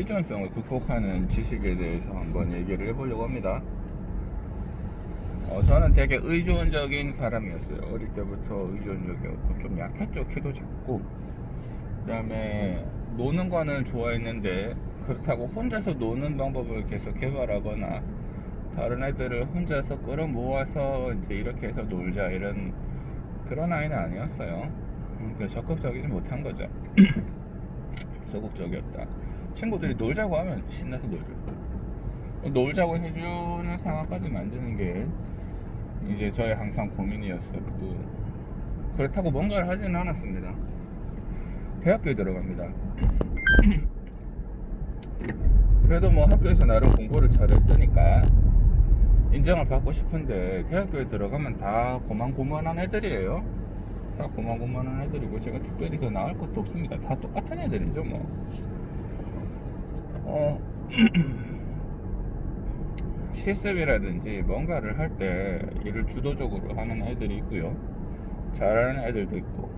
의존성을 극복하는 지식에 대해서 한번 얘기를 해보려고 합니다. 어, 저는 되게 의존적인 사람이었어요. 어릴 때부터 의존적이었고 좀 약했죠. 키도 작고 그다음에 노는 거는 좋아했는데 그렇다고 혼자서 노는 방법을 계속 개발하거나 다른 애들을 혼자서 끌어모아서 이제 이렇게 해서 놀자 이런 그런 아이는 아니었어요. 그러니까 적극적이지 못한 거죠. 소극적이었다. 친구들이 놀자고 하면 신나서 놀죠. 놀자고 해주는 상황까지 만드는 게 이제 저의 항상 고민이었었고 그렇다고 뭔가를 하지는 않았습니다. 대학교에 들어갑니다. 그래도 뭐 학교에서 나름 공부를 잘했으니까 인정을 받고 싶은데 대학교에 들어가면 다 고만고만한 애들이에요. 다 고만고만한 애들이고 제가 특별히 더 나을 것도 없습니다. 다 똑같은 애들이죠 뭐. 어, 실습이라든지 뭔가를 할 때 일을 주도적으로 하는 애들이 있고요. 잘하는 애들도 있고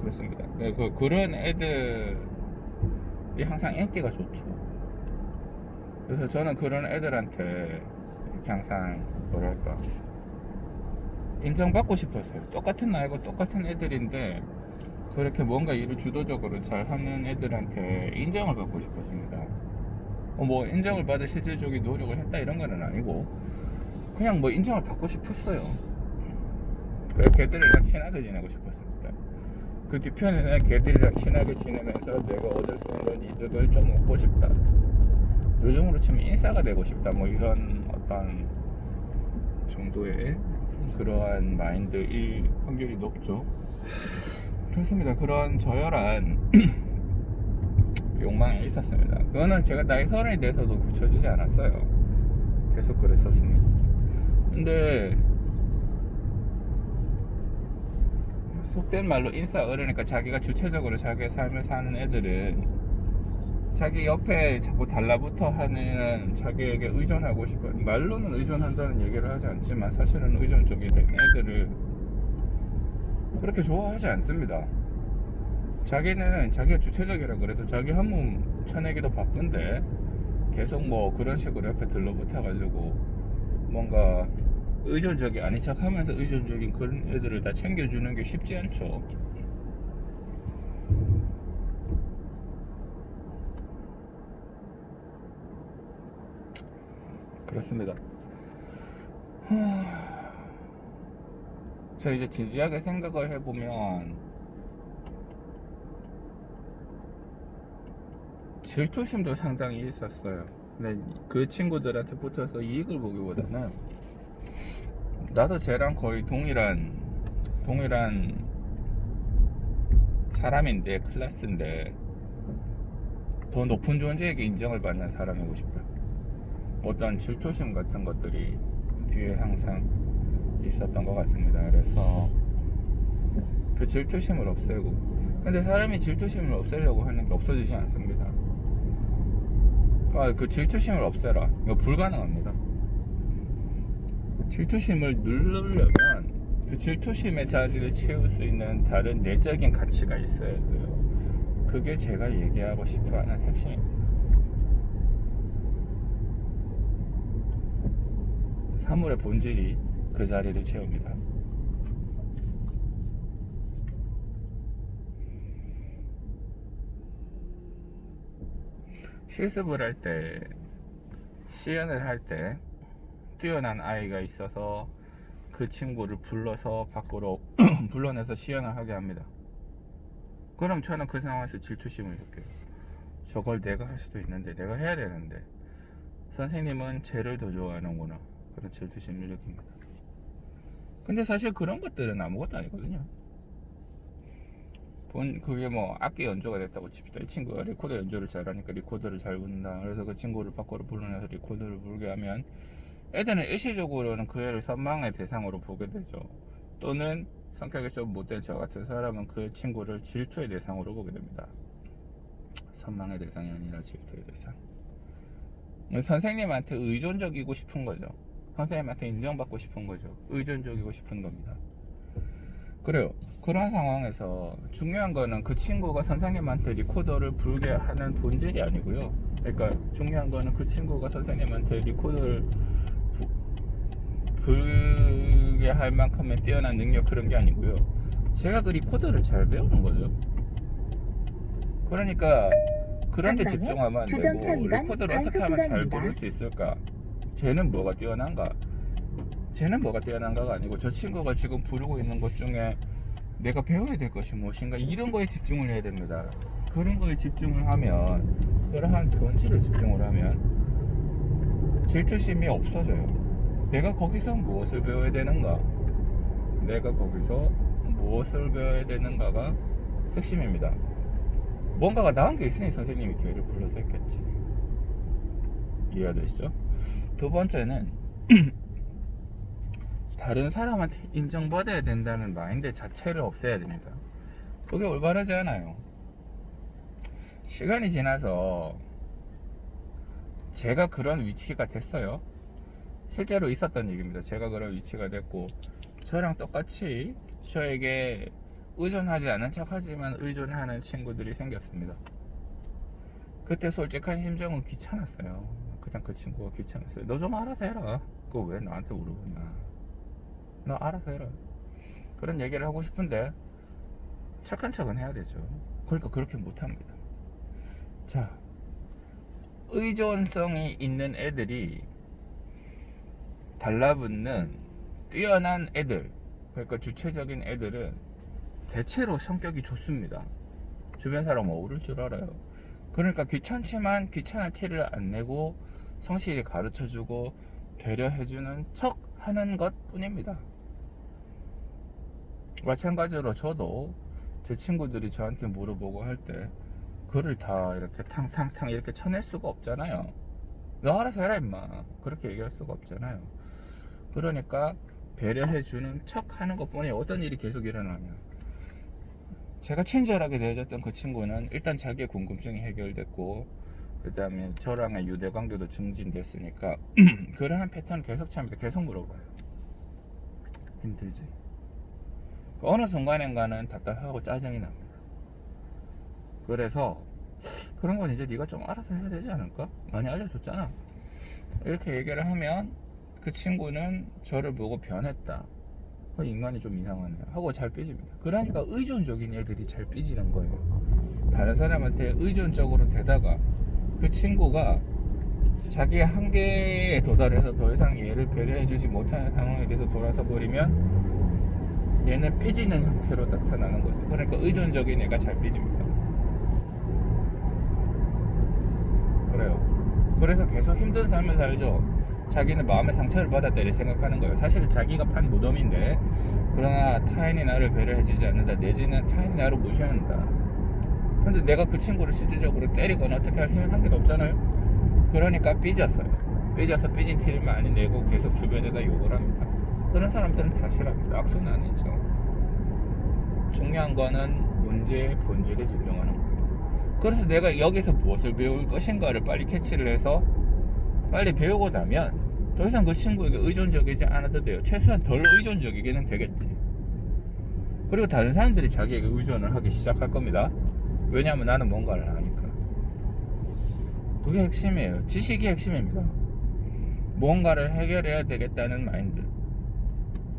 그렇습니다. 네, 그, 그런 애들이 항상 인기가 좋죠. 그래서 저는 그런 애들한테 항상 뭐랄까 인정받고 싶었어요. 똑같은 나이고 똑같은 애들인데 그렇게 뭔가 일을 주도적으로 잘 하는 애들한테 인정을 받고 싶었습니다. 어, 뭐 인정을 받을 실질적인 노력을 했다 이런 거는 아니고 그냥 뭐 인정을 받고 싶었어요. 그래서 걔들이랑 친하게 지내고 싶었습니다. 그 뒤편에는 걔들이랑 친하게 지내면서 내가 얻을 수 있는 이득을 좀 얻고 싶다. 요즘으로 치면 인싸가 되고 싶다. 뭐 이런 어떤 정도의 그러한 마인드일 확률이 높죠. 그렇습니다. 그런 저열한 욕망이 있었습니다. 그거는 제가 나이 서른이 돼서도 고쳐지지 않았어요. 계속 그랬었습니다. 근데 속된 말로 인싸 어르니까 자기가 주체적으로 자기의 삶을 사는 애들은 자기 옆에 자꾸 달라붙어 하는 자기에게 의존하고 싶어 말로는 의존한다는 얘기를 하지 않지만 사실은 의존 된 애들을 그렇게 좋아하지 않습니다. 자기는 자기가 주체적이라 그래도 자기 한 몸 쳐내기도 바쁜데 계속 뭐 그런 식으로 옆에 들러붙어 가지고 뭔가 의존적이 아닌 척 하면서 의존적인 그런 애들을 다 챙겨주는 게 쉽지 않죠. 그렇습니다. 하... 저 이제 진지하게 생각을 해보면 질투심도 상당히 있었어요. 근데 그 친구들한테 붙어서 이익을 보기보다는 나도 쟤랑 거의 동일한 동일한 사람인데 클래스인데 더 높은 존재에게 인정을 받는 사람이고 싶다. 어떤 질투심 같은 것들이 뒤에 항상 있었던 것 같습니다. 그래서 그 질투심을 없애고 근데 사람이 질투심을 없애려고 하는 게 없어지지 않습니다. 아, 그 질투심을 없애라. 이거 불가능합니다. 질투심을 누르려면 그 질투심의 자리를 채울 수 있는 다른 내적인 가치가 있어야 돼요. 그게 제가 얘기하고 싶어 하는 핵심입니다. 사물의 본질이 그 자리를 채웁니다. 실습을 할 때, 시연을 할 때, 뛰어난 아이가 있어서 그 친구를 불러서 밖으로 불러내서 시연을 하게 합니다. 그럼 저는 그 상황에서 질투심을 느껴요. 저걸 내가 할 수도 있는데, 내가 해야 되는데, 선생님은 쟤를 더 좋아하는구나. 그런 질투심을 느낍니다. 근데 사실 그런 것들은 아무것도 아니거든요. 본 그게 뭐 악기 연주가 됐다고 칩시다. 이 친구가 리코더 연주를 잘하니까 리코더를 잘 분다. 그래서 그 친구를 밖으로 불러내서 리코더를 불게 하면 애들은 일시적으로는 그 애를 선망의 대상으로 보게 되죠. 또는 성격이 좀 못된 저 같은 사람은 그 친구를 질투의 대상으로 보게 됩니다. 선망의 대상이 아니라 질투의 대상. 선생님한테 의존적이고 싶은 거죠. 선생님한테 인정받고 싶은 거죠. 의존적이고 싶은 겁니다. 그래요. 그런 상황에서 중요한 거는 그 친구가 선생님한테 리코더를 불게 하는 본질이 아니고요. 그러니까 중요한 거는 그 친구가 선생님한테 리코더를 부- 불게 할 만큼의 뛰어난 능력 그런 게 아니고요. 제가 그 리코더를 잘 배우는 거죠. 그러니까 그런 데 집중하면 안 되고 리코더를 어떻게 하면 잘 부를 수 있을까? 쟤는 뭐가 뛰어난가? 쟤는 뭐가 뛰어난가가 아니고 저 친구가 지금 부르고 있는 것 중에 내가 배워야 될 것이 무엇인가 이런 거에 집중을 해야 됩니다. 그런 거에 집중을 하면 그러한 본질에 집중을 하면 질투심이 없어져요. 내가 거기서 무엇을 배워야 되는가? 내가 거기서 무엇을 배워야 되는가가 핵심입니다. 뭔가가 나은 게 있으니 선생님이 기회를 불러서 했겠지. 이해되시죠? 두 번째는 다른 사람한테 인정받아야 된다는 마인드 자체를 없애야 됩니다. 그게 올바르지 않아요. 시간이 지나서 제가 그런 위치가 됐어요. 실제로 있었던 얘기입니다. 제가 그런 위치가 됐고 저랑 똑같이 저에게 의존하지 않은 척하지만 의존하는 친구들이 생겼습니다. 그때 솔직한 심정은 귀찮았어요. 그냥 그 친구가 귀찮았어요. 너 좀 알아서 해라. 그거 왜 나한테 물어보냐. 너 알아서 해라. 그런 얘기를 하고 싶은데 착한 척은 해야 되죠. 그러니까 그렇게 못합니다. 자, 의존성이 있는 애들이 달라붙는 뛰어난 애들, 그러니까 주체적인 애들은 대체로 성격이 좋습니다. 주변 사람 어우를 줄 알아요. 그러니까 귀찮지만 귀찮은 티를 안 내고 성실히 가르쳐주고 배려해주는 척 하는 것 뿐입니다. 마찬가지로 저도 제 친구들이 저한테 물어보고 할 때 그를 다 이렇게 탕탕탕 이렇게 쳐낼 수가 없잖아요. 너 알아서 해라 임마. 그렇게 얘기할 수가 없잖아요. 그러니까 배려해주는 척 하는 것 뿐이 어떤 일이 계속 일어나면 제가 친절하게 대해줬던 그 친구는 일단 자기의 궁금증이 해결됐고 그 다음에 저랑의 유대 관계도 증진됐으니까 그러한 패턴 계속 찹니다. 계속 물어봐요. 힘들지. 어느 순간인가는 답답하고 짜증이 납니다. 그래서 그런 건 이제 네가 좀 알아서 해야 되지 않을까? 많이 알려줬잖아. 이렇게 얘기를 하면 그 친구는 저를 보고 변했다. 그 인간이 좀 이상하네요. 하고 잘 삐집니다. 그러니까 의존적인 애들이 잘 삐지는 거예요. 다른 사람한테 의존적으로 되다가 그 친구가 자기의 한계에 도달해서 더 이상 얘를 배려해주지 못하는 상황에 대해서 돌아서 버리면 얘는 삐지는 형태로 나타나는 거죠. 그러니까 의존적인 애가 잘 삐집니다. 그래요. 그래서 계속 힘든 삶을 살죠. 자기는 마음의 상처를 받았다 이렇게 생각하는 거예요. 사실 자기가 판 무덤인데 그러나 타인이 나를 배려해주지 않는다 내지는 타인이 나를 무시한다. 근데 내가 그 친구를 실질적으로 때리거나 어떻게 할 힘은 한 개도 없잖아요. 그러니까 삐졌어요. 삐져서 삐진 티를 많이 내고 계속 주변에다 욕을 합니다. 그런 사람들은 다 싫어합니다. 악순 아니죠. 중요한 거는 문제의 본질에 집중하는 거예요. 그래서 내가 여기서 무엇을 배울 것인가를 빨리 캐치를 해서 빨리 배우고 나면 더 이상 그 친구에게 의존적이지 않아도 돼요. 최소한 덜 의존적이게는 되겠지. 그리고 다른 사람들이 자기에게 의존을 하기 시작할 겁니다. 왜냐하면 나는 뭔가를 하니까. 그게 핵심이에요. 지식이 핵심입니다. 뭔가를 해결해야 되겠다는 마인드.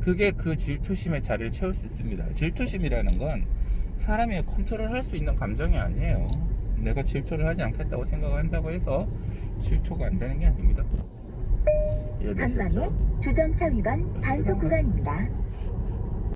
그게 그 질투심의 자리를 채울 수 있습니다. 질투심이라는 건 사람이 컨트롤 할 수 있는 감정이 아니에요. 내가 질투를 하지 않겠다고 생각한다고 해서 질투가 안 되는 게 아닙니다. 이해되셨죠? 주정차 위반 단속 구간입니다.